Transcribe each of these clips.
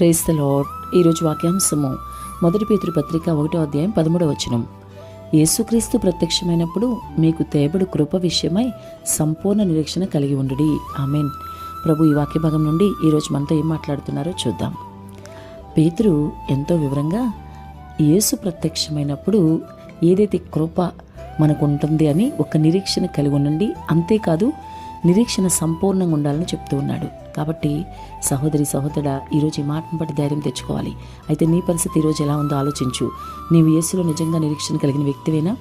Praise the lord ఈరోజు వాక్యాంశము మొదటి పేతృపత్రిక పత్రిక ఒకటో అధ్యాయం పదమూడవ వచనం. యేసుక్రీస్తు ప్రత్యక్షమైనప్పుడు మీకు తేబడు కృప విషయమై సంపూర్ణ నిరీక్షణ కలిగి ఉండుడి. ఆమెన్. ప్రభు ఈ వాక్య భాగం నుండి ఈరోజు మనతో ఏం మాట్లాడుతున్నారో చూద్దాం. పేతురు ఎంతో వివరంగా యేసు ప్రత్యక్షమైనప్పుడు ఏదైతే కృప మనకు ఉంటుంది అని ఒక నిరీక్షణ కలిగి ఉండండి. అంతేకాదు నిరీక్షణ సంపూర్ణంగా ఉండాలని చెప్తూ ఉన్నాడు. కాబట్టి సహోదరి సహోదరుడా ఈరోజు ఈ మాటను బట్టి ధైర్యం తెచ్చుకోవాలి. అయితే నీ పరిస్థితి ఈరోజు ఎలా ఉందో ఆలోచించు. నీవు యేసులో నిజంగా నిరీక్షణ కలిగిన వ్యక్తివేనా?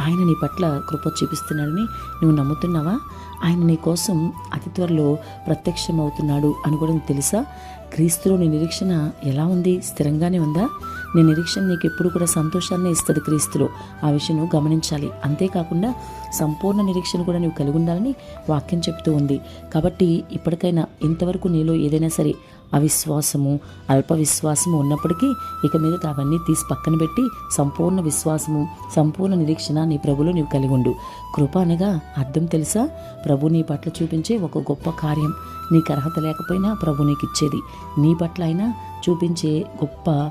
ఆయన నీ పట్ల కృప చూపిస్తున్నాడని నువ్వు నమ్ముతున్నావా? ఆయన నీ కోసం అతి త్వరలో ప్రత్యక్షమవుతున్నాడు అని కూడా నీకు తెలుసా? క్రీస్తులో నీ నిరీక్షణ ఎలా ఉంది? స్థిరంగానే ఉందా? నీ నిరీక్షణ నీకు ఎప్పుడు కూడా సంతోషాన్ని ఇస్తుంది క్రీస్తులో. ఆ విషయం నువ్వు గమనించాలి. అంతేకాకుండా సంపూర్ణ నిరీక్షణ కూడా నువ్వు కలిగి ఉండాలని వాక్యం చెప్తూ ఉంది. కాబట్టి ఇప్పటికైనా ఇంతవరకు నీలో ఏదైనా సరే అవిశ్వాసము అల్ప విశ్వాసము ఉన్నప్పటికీ ఇక మీద అవన్నీ తీసి పక్కన పెట్టి సంపూర్ణ విశ్వాసము సంపూర్ణ నిరీక్షణ నీ ప్రభులో నీవు కలిగి ఉండు. కృప అనగా అర్థం తెలుసా? ప్రభు నీ పట్ల చూపించే ఒక గొప్ప కార్యం. నీకు అర్హత లేకపోయినా ప్రభు నీకు ఇచ్చేది నీ పట్ల అయినా చూపించే గొప్ప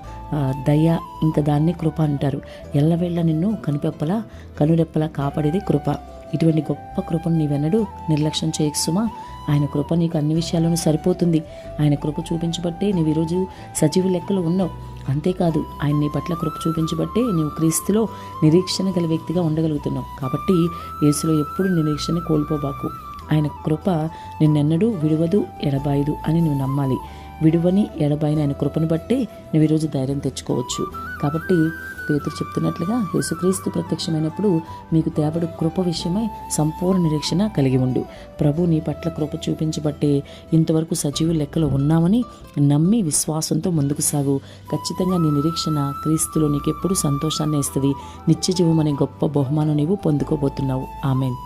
దయ ఇంకా దాన్ని కృప అంటారు. ఎల్లవేళ్ళ నిన్ను కనుపెప్పలా కనురెప్పలా కాపాడేది కృప. ఇటువంటి గొప్ప కృపను నీవెన్నడూ నిర్లక్ష్యం చేయకు సుమా. ఆయన కృప నీకు అన్ని విషయాల్లోనూ సరిపోతుంది. ఆయన కృప చూపించబట్టే నీవు ఈరోజు సజీవ లెక్కలు ఉన్నావు. అంతేకాదు ఆయన నీ పట్ల కృప చూపించబట్టే నీవు క్రీస్తులో నిరీక్షణ గల వ్యక్తిగా ఉండగలుగుతున్నావు. కాబట్టి యేసులో ఎప్పుడు నిరీక్షణ కోల్పోబాకు. ఆయన కృప నిన్నెన్నడూ విడువదు ఎడబాయదు అని నువ్వు నమ్మాలి. విడువని ఎడబాయిన ఆయన కృపను బట్టే నువ్వు ఈరోజు ధైర్యం తెచ్చుకోవచ్చు. కాబట్టి పేతురు చెప్తున్నట్లుగా యేసుక్రీస్తు ప్రత్యక్షమైనప్పుడు మీకు తేబడు కృప విషయమై సంపూర్ణ నిరీక్షణ కలిగి ఉండు. ప్రభు నీ పట్ల కృప చూపించబట్టే ఇంతవరకు సజీవు లెక్కలో ఉన్నామని నమ్మి విశ్వాసంతో ముందుకు సాగు. ఖచ్చితంగా నీ నిరీక్షణ క్రీస్తులో నీకెప్పుడు సంతోషాన్ని ఇస్తుంది. నిత్య జీవం అనే గొప్ప బహుమానం నీవు పొందుకోబోతున్నావు. ఆమెన్.